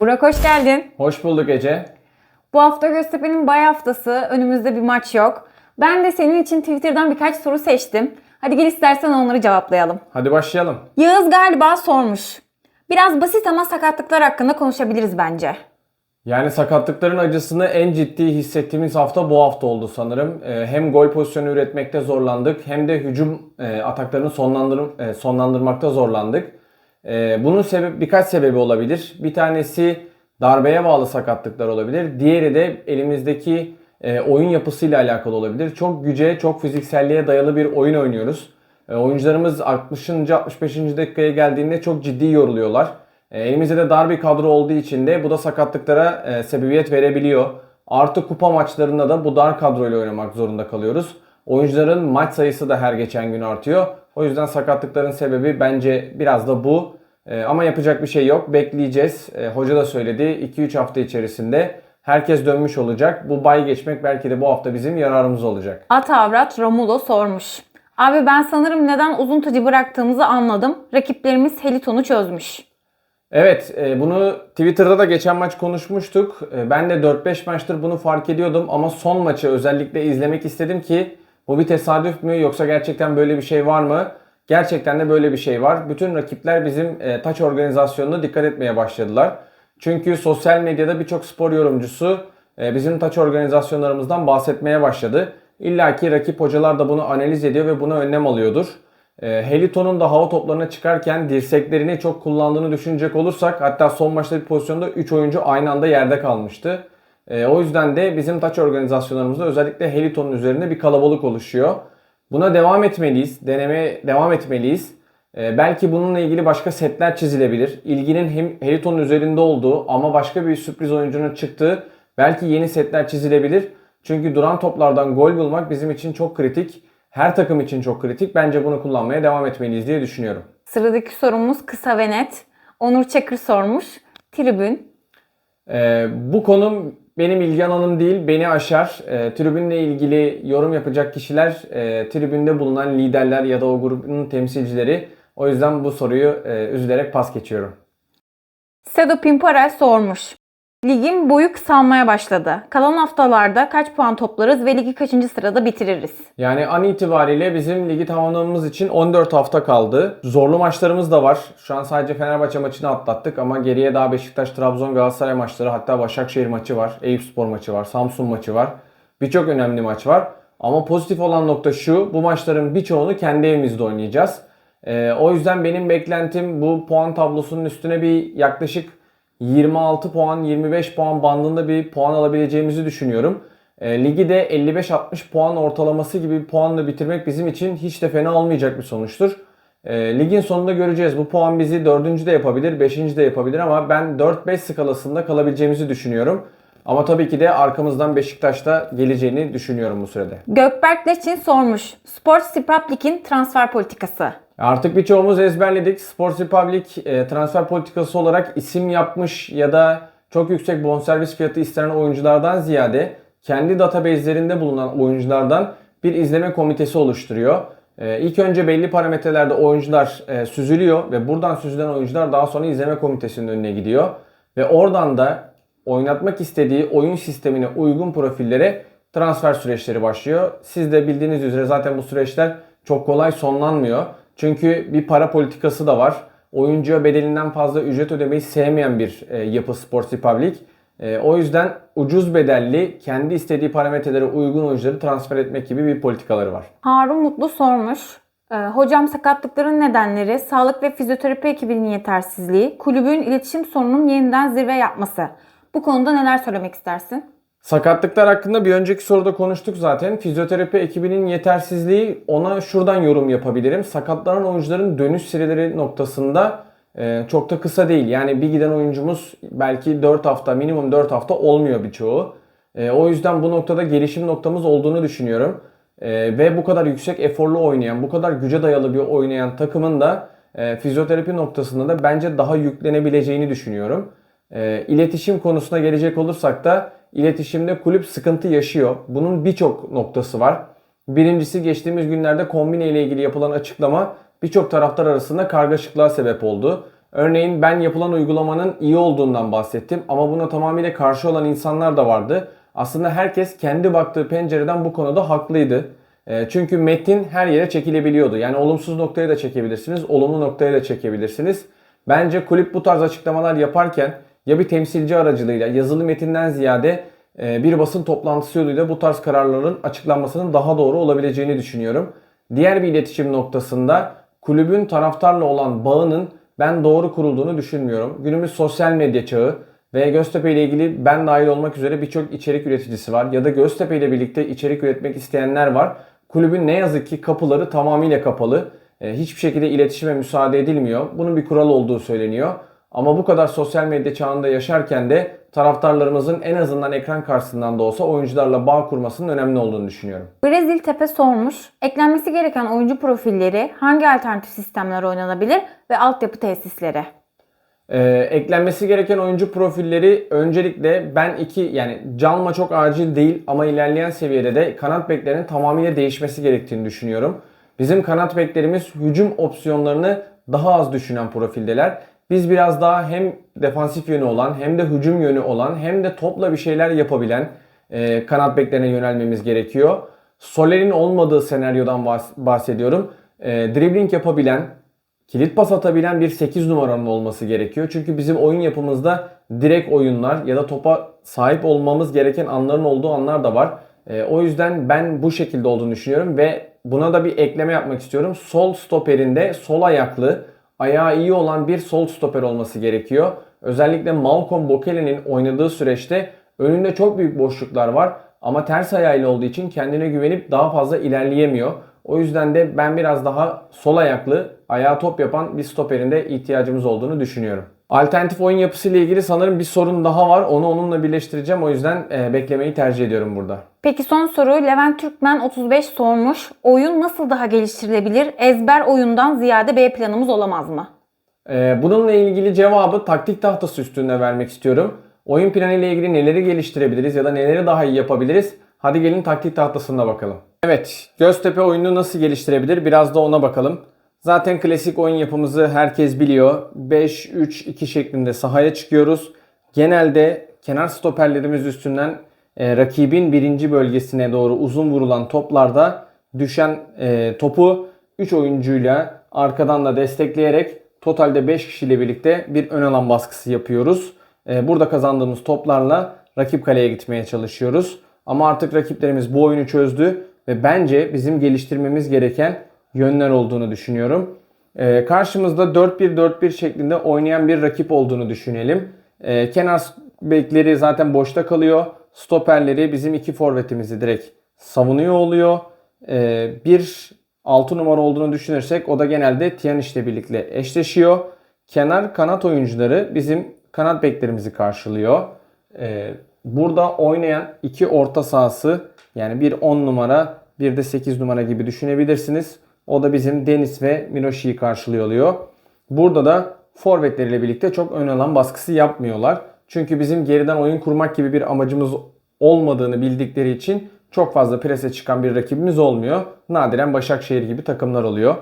Burak hoş geldin. Hoş bulduk Ece. Bu hafta Göztepe'nin bay haftası. Önümüzde bir maç yok. Ben de senin için Twitter'dan birkaç soru seçtim. Hadi gel istersen onları cevaplayalım. Hadi başlayalım. Yağız galiba sormuş. Biraz basit ama sakatlıklar hakkında konuşabiliriz bence. Yani sakatlıkların acısını en ciddi hissettiğimiz hafta bu hafta oldu sanırım. Ee, hem gol pozisyonu üretmekte zorlandık hem de hücum e, ataklarını sonlandır, e, sonlandırmakta zorlandık. E, bunun sebep birkaç sebebi olabilir. Bir tanesi darbeye bağlı sakatlıklar olabilir. Diğeri de elimizdeki e, oyun yapısıyla alakalı olabilir. Çok güce, çok fizikselliğe dayalı bir oyun oynuyoruz. Oyuncularımız 60. 65. dakikaya geldiğinde çok ciddi yoruluyorlar. E, elimizde de dar bir kadro olduğu için de bu da sakatlıklara e, sebebiyet verebiliyor. Artı kupa maçlarında da bu dar kadroyla oynamak zorunda kalıyoruz. Oyuncuların maç sayısı da her geçen gün artıyor. O yüzden sakatlıkların sebebi bence biraz da bu. E, ama yapacak bir şey yok. Bekleyeceğiz. E, hoca da söyledi 2-3 hafta içerisinde herkes dönmüş olacak. Bu bay geçmek belki de bu hafta bizim yararımız olacak. At avrat Romulo sormuş. Abi ben sanırım neden uzun tacı bıraktığımızı anladım. Rakiplerimiz Heliton'u çözmüş. Evet, e, bunu Twitter'da da geçen maç konuşmuştuk. E, Ben de 4-5 maçtır bunu fark ediyordum ama son maçı özellikle izlemek istedim ki bu bir tesadüf mü yoksa gerçekten böyle bir şey var mı? Gerçekten de böyle bir şey var. Bütün rakipler bizim e, taç organizasyonuna dikkat etmeye başladılar. Çünkü sosyal medyada birçok spor yorumcusu bizim taç organizasyonlarımızdan bahsetmeye başladı. İlla ki rakip hocalar da bunu analiz ediyor ve buna önlem alıyordur. E, Heliton'un da hava toplarına çıkarken dirseklerini çok kullandığını düşünecek olursak hatta son maçta bir pozisyonda 3 oyuncu aynı anda yerde kalmıştı. E, o yüzden de bizim taç organizasyonlarımızda özellikle Heliton'un üzerinde bir kalabalık oluşuyor. Buna devam etmeliyiz, denemeye devam etmeliyiz. E, belki bununla ilgili başka setler çizilebilir. İlginin hem Heliton'un üzerinde olduğu ama başka bir sürpriz oyuncunun çıktığı belki yeni setler çizilebilir. Çünkü duran toplardan gol bulmak bizim için çok kritik. Her takım için çok kritik. Bence bunu kullanmaya devam etmeliyiz diye düşünüyorum. Sıradaki sorumuz kısa ve net. Onur Çakır sormuş. Tribün. Ee, bu konum benim ilgi alanım değil, beni aşar. Ee, tribünle ilgili yorum yapacak kişiler, e, tribünde bulunan liderler ya da o grubun temsilcileri. O yüzden bu soruyu e, üzülerek pas geçiyorum. Sedo Pimparel sormuş. Ligin boyu kısalmaya başladı. Kalan haftalarda kaç puan toplarız ve ligi kaçıncı sırada bitiririz? Yani an itibariyle bizim ligi tamamlamamız için 14 hafta kaldı. Zorlu maçlarımız da var. Şu an sadece Fenerbahçe maçını atlattık ama geriye daha Beşiktaş, Trabzon, Galatasaray maçları hatta Başakşehir maçı var, Eyüpspor maçı var, Samsun maçı var. Birçok önemli maç var. Ama pozitif olan nokta şu, bu maçların birçoğunu kendi evimizde oynayacağız. Ee, o yüzden benim beklentim bu puan tablosunun üstüne bir yaklaşık 26 puan, 25 puan bandında bir puan alabileceğimizi düşünüyorum. E, ligi de 55-60 puan ortalaması gibi bir puanla bitirmek bizim için hiç de fena olmayacak bir sonuçtur. E, ligin sonunda göreceğiz. Bu puan bizi 4. de yapabilir, 5. de yapabilir ama ben 4-5 skalasında kalabileceğimizi düşünüyorum. Ama tabii ki de arkamızdan Beşiktaş'ta geleceğini düşünüyorum bu sürede. Gökberk Leçin sormuş. Sports Republic'in transfer politikası. Artık birçoğumuz ezberledik. Sports Republic e, transfer politikası olarak isim yapmış ya da çok yüksek bonservis fiyatı istenen oyunculardan ziyade kendi database'lerinde bulunan oyunculardan bir izleme komitesi oluşturuyor. E, ilk önce belli parametrelerde oyuncular e, süzülüyor ve buradan süzülen oyuncular daha sonra izleme komitesinin önüne gidiyor. Ve oradan da oynatmak istediği oyun sistemine uygun profillere transfer süreçleri başlıyor. Siz de bildiğiniz üzere zaten bu süreçler çok kolay sonlanmıyor. Çünkü bir para politikası da var. Oyuncuya bedelinden fazla ücret ödemeyi sevmeyen bir e, yapı Sports Republic. E, o yüzden ucuz bedelli, kendi istediği parametrelere uygun oyuncuları transfer etmek gibi bir politikaları var. Harun Mutlu sormuş. Ee, hocam sakatlıkların nedenleri, sağlık ve fizyoterapi ekibinin yetersizliği, kulübün iletişim sorununun yeniden zirve yapması. Bu konuda neler söylemek istersin? Sakatlıklar hakkında bir önceki soruda konuştuk zaten. Fizyoterapi ekibinin yetersizliği ona şuradan yorum yapabilirim. Sakatlanan oyuncuların dönüş süreleri noktasında e, çok da kısa değil. Yani bir giden oyuncumuz belki 4 hafta, minimum 4 hafta olmuyor birçoğu. E, o yüzden bu noktada gelişim noktamız olduğunu düşünüyorum. E, ve bu kadar yüksek eforlu oynayan, bu kadar güce dayalı bir oynayan takımın da fizyoterapi noktasında da bence daha yüklenebileceğini düşünüyorum. E, iletişim konusuna gelecek olursak da iletişimde kulüp sıkıntı yaşıyor. Bunun birçok noktası var. Birincisi geçtiğimiz günlerde kombine ile ilgili yapılan açıklama birçok taraftar arasında kargaşıklığa sebep oldu. Örneğin ben yapılan uygulamanın iyi olduğundan bahsettim ama buna tamamıyla karşı olan insanlar da vardı. Aslında herkes kendi baktığı pencereden bu konuda haklıydı. E, Çünkü metin her yere çekilebiliyordu. Yani olumsuz noktaya da çekebilirsiniz, olumlu noktaya da çekebilirsiniz. Bence kulüp bu tarz açıklamalar yaparken ya bir temsilci aracılığıyla yazılı metinden ziyade e, bir basın toplantısı yoluyla bu tarz kararların açıklanmasının daha doğru olabileceğini düşünüyorum. Diğer bir iletişim noktasında kulübün taraftarla olan bağının ben doğru kurulduğunu düşünmüyorum. Günümüz sosyal medya çağı ve Göztepe ile ilgili ben dahil olmak üzere birçok içerik üreticisi var ya da Göztepe ile birlikte içerik üretmek isteyenler var. Kulübün ne yazık ki kapıları tamamıyla kapalı. E, Hiçbir şekilde iletişime müsaade edilmiyor. Bunun bir kural olduğu söyleniyor. Ama bu kadar sosyal medya çağında yaşarken de taraftarlarımızın en azından ekran karşısından da olsa oyuncularla bağ kurmasının önemli olduğunu düşünüyorum. Brezil Tepe sormuş. Eklenmesi gereken oyuncu profilleri hangi alternatif sistemler oynanabilir ve altyapı tesisleri? Ee, eklenmesi gereken oyuncu profilleri öncelikle ben iki yani Calma çok acil değil ama ilerleyen seviyede de kanat beklerinin tamamıyla değişmesi gerektiğini düşünüyorum. Bizim kanat beklerimiz hücum opsiyonlarını daha az düşünen profildeler. Biz biraz daha hem defansif yönü olan hem de hücum yönü olan hem de topla bir şeyler yapabilen e, kanat beklerine yönelmemiz gerekiyor. Soler'in olmadığı senaryodan bahs- bahsediyorum. E, dribbling yapabilen, kilit pas atabilen bir 8 numaranın olması gerekiyor. Çünkü bizim oyun yapımızda direkt oyunlar ya da topa sahip olmamız gereken anların olduğu anlar da var. E, o yüzden ben bu şekilde olduğunu düşünüyorum ve buna da bir ekleme yapmak istiyorum. Sol stoperinde sol ayaklı, ayağı iyi olan bir sol stoper olması gerekiyor. Özellikle Malcolm Bokele'nin oynadığı süreçte önünde çok büyük boşluklar var ama ters ayağıyla olduğu için kendine güvenip daha fazla ilerleyemiyor. O yüzden de ben biraz daha sol ayaklı, ayağı top yapan bir stoperin de ihtiyacımız olduğunu düşünüyorum. Alternatif oyun yapısı ile ilgili sanırım bir sorun daha var. Onu onunla birleştireceğim. O yüzden e, beklemeyi tercih ediyorum burada. Peki son soru Levent Türkmen 35 sormuş. Oyun nasıl daha geliştirilebilir? Ezber oyundan ziyade B planımız olamaz mı? Ee, bununla ilgili cevabı taktik tahtası üstünde vermek istiyorum. Oyun planı ile ilgili neleri geliştirebiliriz ya da neleri daha iyi yapabiliriz? Hadi gelin taktik tahtasına bakalım. Evet, Göztepe oyununu nasıl geliştirebilir? Biraz da ona bakalım. Zaten klasik oyun yapımızı herkes biliyor. 5-3-2 şeklinde sahaya çıkıyoruz. Genelde kenar stoperlerimiz üstünden e, rakibin birinci bölgesine doğru uzun vurulan toplarda düşen e, topu 3 oyuncuyla arkadan da destekleyerek totalde 5 kişiyle birlikte bir ön alan baskısı yapıyoruz. E, burada kazandığımız toplarla rakip kaleye gitmeye çalışıyoruz. Ama artık rakiplerimiz bu oyunu çözdü ve bence bizim geliştirmemiz gereken yönler olduğunu düşünüyorum. E, karşımızda 4-1-4-1 şeklinde oynayan bir rakip olduğunu düşünelim. E, kenar bekleri zaten boşta kalıyor. Stoperleri bizim iki forvetimizi direkt savunuyor oluyor. E, bir 6 numara olduğunu düşünürsek o da genelde Tiyaniş'le birlikte eşleşiyor. Kenar kanat oyuncuları bizim kanat beklerimizi karşılıyor. E, burada oynayan iki orta sahası yani bir 10 numara bir de 8 numara gibi düşünebilirsiniz. O da bizim Deniz ve Miroşi'yi karşılıyor oluyor. Burada da forvetleriyle birlikte çok ön alan baskısı yapmıyorlar. Çünkü bizim geriden oyun kurmak gibi bir amacımız olmadığını bildikleri için çok fazla prese çıkan bir rakibimiz olmuyor. Nadiren Başakşehir gibi takımlar oluyor.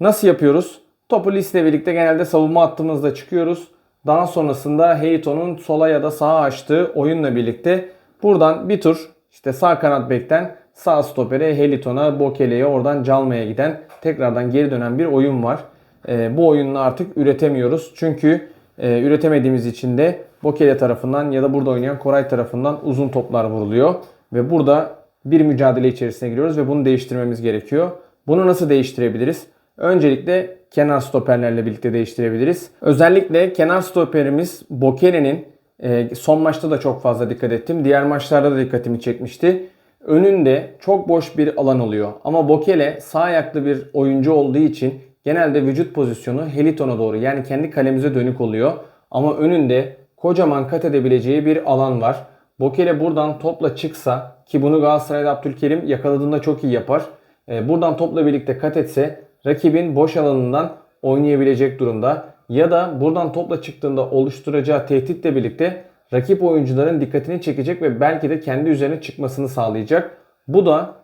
Nasıl yapıyoruz? Topu Lis'le birlikte genelde savunma hattımızda çıkıyoruz. Daha sonrasında Heyton'un sola ya da sağa açtığı oyunla birlikte buradan bir tur işte sağ kanat bekten sağ stopere Heliton'a, Bokele'ye oradan Calma'ya giden tekrardan geri dönen bir oyun var. Ee, bu oyunla artık üretemiyoruz. Çünkü e, üretemediğimiz için de Bokele tarafından ya da burada oynayan Koray tarafından uzun toplar vuruluyor. Ve burada bir mücadele içerisine giriyoruz ve bunu değiştirmemiz gerekiyor. Bunu nasıl değiştirebiliriz? Öncelikle kenar stoperlerle birlikte değiştirebiliriz. Özellikle kenar stoperimiz Bokele'nin e, son maçta da çok fazla dikkat ettim. Diğer maçlarda da dikkatimi çekmişti. Önünde çok boş bir alan oluyor. Ama Bokele sağ ayaklı bir oyuncu olduğu için genelde vücut pozisyonu Heliton'a doğru yani kendi kalemize dönük oluyor. Ama önünde kocaman kat edebileceği bir alan var. Bokele buradan topla çıksa ki bunu Galatasaray'da Abdülkerim yakaladığında çok iyi yapar. E, buradan topla birlikte kat etse rakibin boş alanından oynayabilecek durumda. Ya da buradan topla çıktığında oluşturacağı tehditle birlikte rakip oyuncuların dikkatini çekecek ve belki de kendi üzerine çıkmasını sağlayacak. Bu da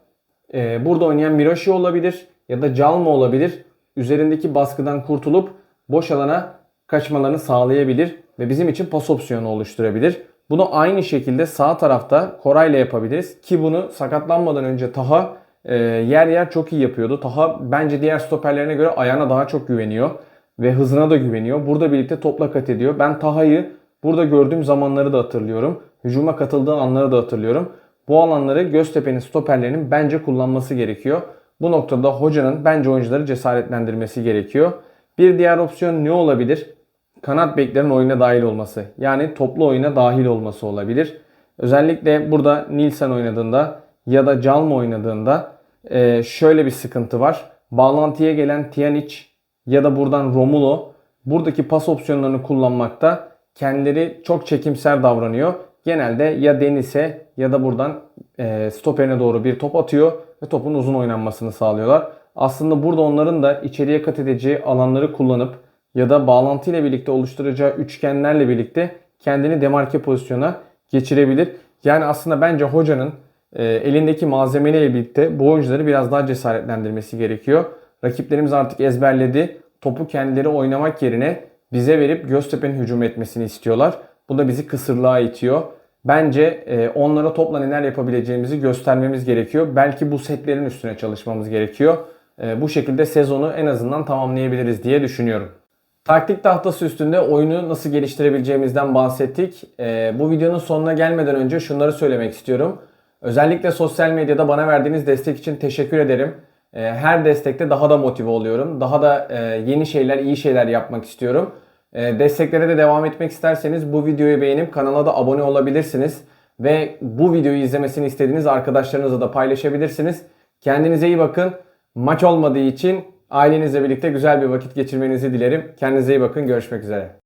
Ee, burada oynayan Miroshi olabilir ya da Calmo olabilir. Üzerindeki baskıdan kurtulup boş alana kaçmalarını sağlayabilir ve bizim için pas opsiyonu oluşturabilir. Bunu aynı şekilde sağ tarafta Koray ile yapabiliriz ki bunu sakatlanmadan önce Taha e, yer yer çok iyi yapıyordu. Taha bence diğer stoperlerine göre ayağına daha çok güveniyor ve hızına da güveniyor. Burada birlikte topla kat ediyor. Ben Taha'yı burada gördüğüm zamanları da hatırlıyorum. Hücuma katıldığı anları da hatırlıyorum. Bu alanları Göztepe'nin stoperlerinin bence kullanması gerekiyor. Bu noktada hocanın bence oyuncuları cesaretlendirmesi gerekiyor. Bir diğer opsiyon ne olabilir? Kanat beklerin oyuna dahil olması. Yani toplu oyuna dahil olması olabilir. Özellikle burada Nilsen oynadığında ya da Calma oynadığında e, şöyle bir sıkıntı var. Bağlantıya gelen Tiyanic ya da buradan Romulo buradaki pas opsiyonlarını kullanmakta kendileri çok çekimser davranıyor. Genelde ya Deniz'e ya da buradan e, stoperine doğru bir top atıyor ve topun uzun oynanmasını sağlıyorlar. Aslında burada onların da içeriye kat edeceği alanları kullanıp ya da bağlantı ile birlikte oluşturacağı üçgenlerle birlikte kendini demarke pozisyona geçirebilir. Yani aslında bence hocanın e, elindeki malzemeyle birlikte bu oyuncuları biraz daha cesaretlendirmesi gerekiyor. Rakiplerimiz artık ezberledi. Topu kendileri oynamak yerine bize verip Göztepe'nin hücum etmesini istiyorlar. Bu da bizi kısırlığa itiyor. Bence e, onlara topla neler yapabileceğimizi göstermemiz gerekiyor. Belki bu setlerin üstüne çalışmamız gerekiyor. E, bu şekilde sezonu en azından tamamlayabiliriz diye düşünüyorum. Taktik tahtası üstünde oyunu nasıl geliştirebileceğimizden bahsettik. E, bu videonun sonuna gelmeden önce şunları söylemek istiyorum. Özellikle sosyal medyada bana verdiğiniz destek için teşekkür ederim. E, her destekte daha da motive oluyorum. Daha da e, yeni şeyler, iyi şeyler yapmak istiyorum. E, desteklere de devam etmek isterseniz bu videoyu beğenip kanala da abone olabilirsiniz. Ve bu videoyu izlemesini istediğiniz arkadaşlarınızla da paylaşabilirsiniz. Kendinize iyi bakın. Maç olmadığı için ailenizle birlikte güzel bir vakit geçirmenizi dilerim. Kendinize iyi bakın. Görüşmek üzere.